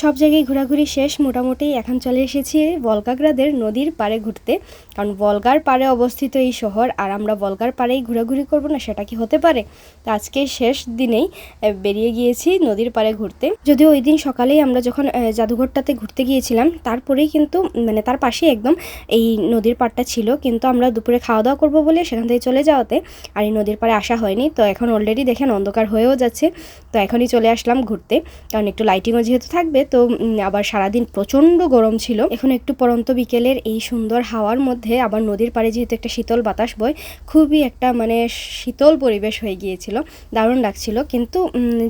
সব জায়গায় ঘোরাঘুরি শেষ, মোটামুটি এখন চলে এসেছি বলগাগ্রাদের নদীর পাড়ে ঘুরতে। কারণ বলগার পাড়ে অবস্থিত এই শহর, আর আমরা বলগার পাড়েই ঘোরাঘুরি করব না, সেটা কি হতে পারে? তো আজকে শেষ দিনেই বেরিয়ে গিয়েছি নদীর পাড়ে ঘুরতে। যদিও ওই দিন সকালেই আমরা যখন জাদুঘরটাতে ঘুরতে গিয়েছিলাম, তারপরেই কিন্তু মানে তার পাশেই একদম এই নদীর পাড়টা ছিল। কিন্তু আমরা দুপুরে খাওয়া দাওয়া করব বলে সেখান থেকে চলে যাওয়াতে আর এই নদীর পাড়ে আসা হয়নি। তো এখন অলরেডি দেখেন অন্ধকার হয়েও যাচ্ছে। তো এখনই চলে আসলাম ঘুরতে। কারণ একটু লাইটিংও যেহেতু থাকবে তো আবার সারাদিন প্রচণ্ড গরম ছিল। এখন একটু পরন্ত বিকেলের এই সুন্দর হাওয়ার মধ্যে আবার নদীর পাড়ে যেহেতু একটা শীতল বাতাস বয়, খুবই একটা মানে শীতল পরিবেশ হয়ে গিয়েছিল, দারুণ লাগছিল। কিন্তু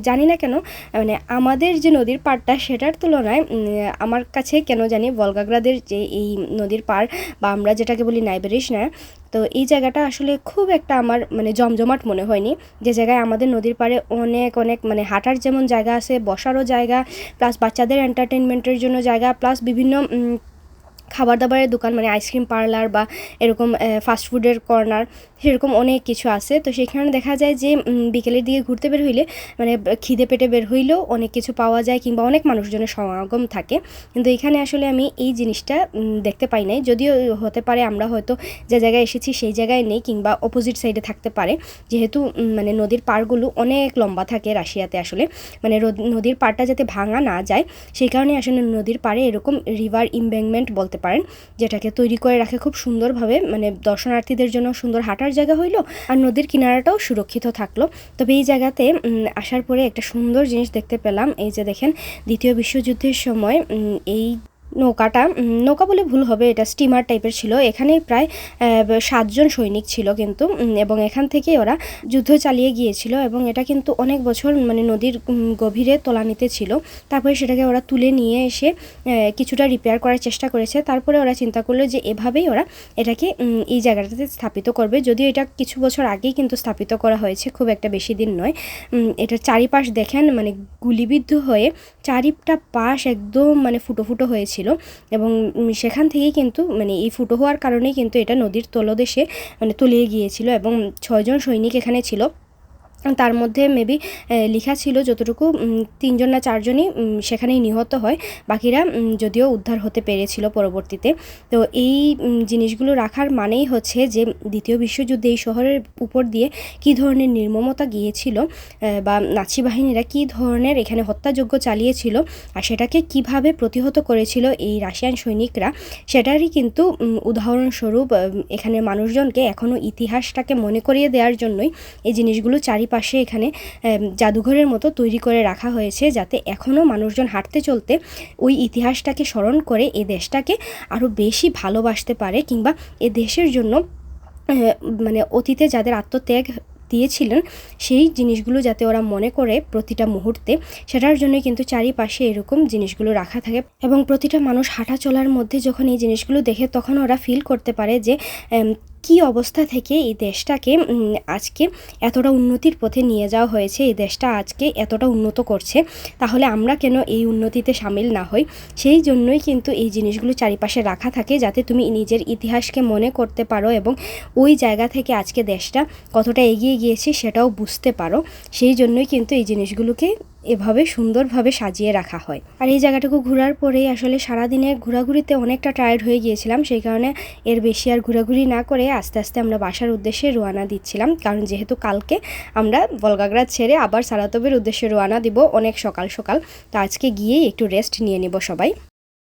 জানি না কেন মানে আমাদের যে নদীর পাড়টা সেটার তুলনায় আমার কাছে কেন জানি বলগাগ্রাদের যে এই নদীর পাড় বা আমরা যেটাকে বলি নাইবেরিস না তো এই জায়গাটা আসলে খুব একটা আমার মানে জমজমাট মনে হয়নি। যে জায়গায় আমাদের নদীর পাড়ে অনেক অনেক মানে হাঁটার যেমন জায়গা আছে, বসারও জায়গা প্লাস বাচ্চাদের এন্টারটেনমেন্টের জন্য জায়গা প্লাস বিভিন্ন খাবার দাবারের দোকান মানে আইসক্রিম পার্লার বা এরকম ফাস্ট ফুডের কর্নার সেরকম অনেক কিছু আছে। তো সেখানে দেখা যায় যে বিকেলের দিকে ঘুরতে বের হইলে মানে খিদে পেটে বের হইলেও অনেক কিছু পাওয়া যায় কিংবা অনেক মানুষজনের সমাগম থাকে। কিন্তু এখানে আসলে আমি এই জিনিসটা দেখতে পাই নাই। যদিও হতে পারে আমরা হয়তো যে জায়গায় এসেছি সেই জায়গায় নেই কিংবা অপোজিট সাইডে থাকতে পারে। যেহেতু মানে নদীর পাড়গুলো অনেক লম্বা থাকে রাশিয়াতে আসলে। মানে নদীর পাড়টা যাতে ভাঙা না যায়, সেই কারণে আসলে নদীর পাড়ে এরকম রিভার ইমব্যাংমেন্ট বলতে পারেন, যেটাকে তৈরি করে রাখে খুব সুন্দরভাবে। মানে দর্শনার্থীদের জন্য সুন্দর হাঁটার জায়গা হইল আর নদীর কিনারাটাও সুরক্ষিত থাকল। তবে এই জায়গাতে আসার পরে একটা সুন্দর জিনিস দেখতে পেলাম। এই যে দেখেন, দ্বিতীয় বিশ্বযুদ্ধের সময় এই নৌকাটা নৌকা বলে ভুল হবে, এটা স্টিমার টাইপের ছিল। এখানে প্রায় সাতজন সৈনিক ছিল কিন্তু এবং এখান থেকে ওরা যুদ্ধ চালিয়ে গিয়েছিল এবং এটা কিন্তু অনেক বছর মানে নদীর গভীরে তলানিতে ছিল। তারপরে সেটাকে ওরা তুলে নিয়ে এসে কিছুটা রিপেয়ার করার চেষ্টা করেছে। তারপরে ওরা চিন্তা করল যে এভাবেই ওরা এটাকে এই জায়গাটাতে স্থাপিত করবে। যদিও এটা কিছু বছর আগেই কিন্তু স্থাপিত করা হয়েছে, খুব একটা বেশি দিন নয়। এটার চারিপাশ দেখেন মানে গুলিবিদ্ধ হয়ে চারিটা পাশ একদম মানে ফুটো ফুটো হয়েছিল। এবং উম, সেখান থেকেই কিন্তু মানে এই ফুটো হওয়ার কারণেই কিন্তু এটা নদীর তলদেশে মানে তলিয়ে গিয়েছিল এবং ছয়জন সৈনিক এখানে ছিল। তার মধ্যে মেবি লেখা ছিল যতটুকু তিনজন না চারজনই সেখানেই নিহত হয়। বাকিরা যদিও উদ্ধার হতে পেরেছিল পরবর্তীতে। তো এই জিনিসগুলো রাখার মানেই হচ্ছে যে, দ্বিতীয় বিশ্বযুদ্ধে এই শহরের উপর দিয়ে কী ধরনের নির্মমতা গিয়েছিল বা নাচি বাহিনীরা কী ধরনের এখানে হত্যাযজ্ঞ চালিয়েছিল, আর সেটাকে কীভাবে প্রতিহত করেছিল এই রাশিয়ান সৈনিকরা, সেটারই কিন্তু উদাহরণস্বরূপ এখানে মানুষজনকে এখনও ইতিহাসটাকে মনে করিয়ে দেওয়ার জন্যই এই জিনিসগুলো চারিপাশে এখানে জাদুঘরের মতো তৈরি করে রাখা হয়েছে যাতে এখনও মানুষজন হাঁটতে চলতে ওই ইতিহাসটাকে স্মরণ করে এ দেশটাকে আরও বেশি ভালোবাসতে পারে কিংবা এ দেশের জন্য মানে অতীতে যাদের আত্মত্যাগ দিয়েছিলেন, সেই জিনিসগুলো যাতে ওরা মনে করে প্রতিটা মুহূর্তে, সেটার জন্য কিন্তু চারিপাশে এরকম জিনিসগুলো রাখা থাকে এবং প্রতিটা মানুষ হাঁটা চলার মধ্যে যখন এই জিনিসগুলো দেখে তখন ওরা ফিল করতে পারে যে কি অবস্থা থেকে এই দেশটাকে আজকে এতটা উন্নতির পথে নিয়ে যাওয়া হয়েছে, এই দেশটা আজকে এতটা উন্নত করছে, তাহলে আমরা কেন এই উন্নতিতে সামিল না হই? সেই জন্যই কিন্তু এই জিনিসগুলো চারিপাশে রাখা থাকে, যাতে তুমি নিজের ইতিহাসকে মনে করতে পারো এবং ওই জায়গা থেকে আজকে দেশটা কতটা এগিয়ে গিয়েছে সেটাও বুঝতে পারো। সেই জন্যই কিন্তু এই জিনিসগুলোকে এভাবে সুন্দরভাবে সাজিয়ে রাখা হয়। আর এই জায়গাটুকু ঘোরার পরেই আসলে সারাদিনে ঘোরাঘুরিতে অনেকটা টায়ার্ড হয়ে গিয়েছিলাম, সেই কারণে এর বেশি আর ঘোরাঘুরি না করে আস্তে আস্তে আমরা বাসার উদ্দেশ্যে রোয়ানা দিচ্ছিলাম। কারণ যেহেতু কালকে আমরা বলগাগড়া ছেড়ে আবার সারাতবের উদ্দেশ্যে রোয়ানা দিব অনেক সকাল সকাল, তো আজকে গিয়েই একটু রেস্ট নিয়ে নেব সবাই।